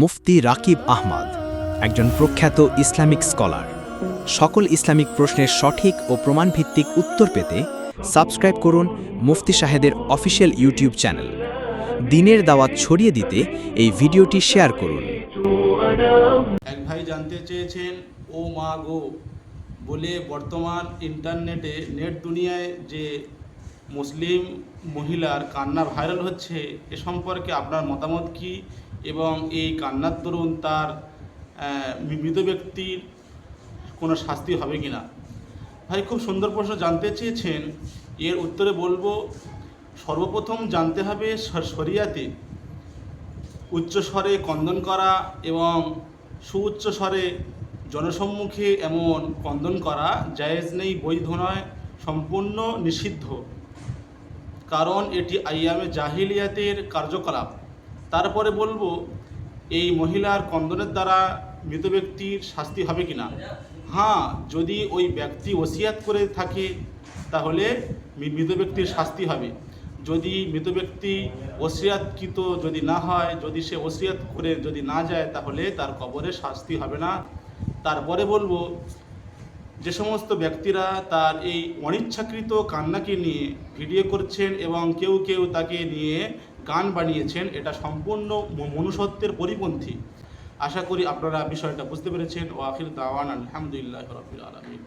মুফতি রাকিব আহমদ, একজন প্রখ্যাত Islamic scholar. সকল ইসলামিক প্রশ্নের সঠিক ও প্রমাণভিত্তিক উত্তর পেতে সাবস্ক্রাইব করুন মুফতি সাহেদের অফিসিয়াল ইউটিউব চ্যানেল। দিনের দাওয়াত ছড়িয়ে দিতে এই ভিডিওটি শেয়ার করুন। এক ভাই জানতে চেয়েছেন, ও মা গো, বলে বর্তমান ইন্টারনেটে, নেট দুনিয়ায় যে মুসলিম মহিলার কান্না ভাইরাল হচ্ছে, এ সম্পর্কে আপনার মতামত কি? এবং এই কান্নার দরুন তার মৃত ব্যক্তির কোনো শাস্তি হবে কি না ভাই, খুব সুন্দর প্রশ্ন জানতে চেয়েছেন। এর উত্তরে বলব, সর্বপ্রথম জানতে হবে শরিয়াতে উচ্চস্বরে কন্দন করা এবং সুউচ্চ স্বরে জনসম্মুখে এমন কন্দন করা জায়েজ নেই, বৈধ নয়, সম্পূর্ণ নিষিদ্ধ। কারণ এটি আইয়ামে জাহিলিয়াতের কার্যকলাপ। তারপরে বলব, এই মহিলার কন্দনের দ্বারা মৃত ব্যক্তির শাস্তি হবে কিনা? হ্যাঁ যদি ওই ব্যক্তি ওসিয়াত করে থাকে, তাহলে মৃত ব্যক্তির শাস্তি হবে। যদি মৃত ব্যক্তি ওসিয়াতকৃত যদি না হয়, যদি সে ওসিয়াত করে যদি না যায়, তাহলে তার কবরে শাস্তি হবে না। তারপরে বলব, যে সমস্ত ব্যক্তিরা তার এই অনিচ্ছাকৃত কান্নাকে নিয়ে ভিডিও করছেন এবং কেউ কেউ তাকে নিয়ে গান বানিয়েছেন, এটা সম্পূর্ণ মনুষ্যত্বের পরিপন্থী। আশা করি আপনারা বিষয়টা বুঝতে পেরেছেন। ও আখির দাওয়ান আলহামদুলিল্লাহ রবিল আলমী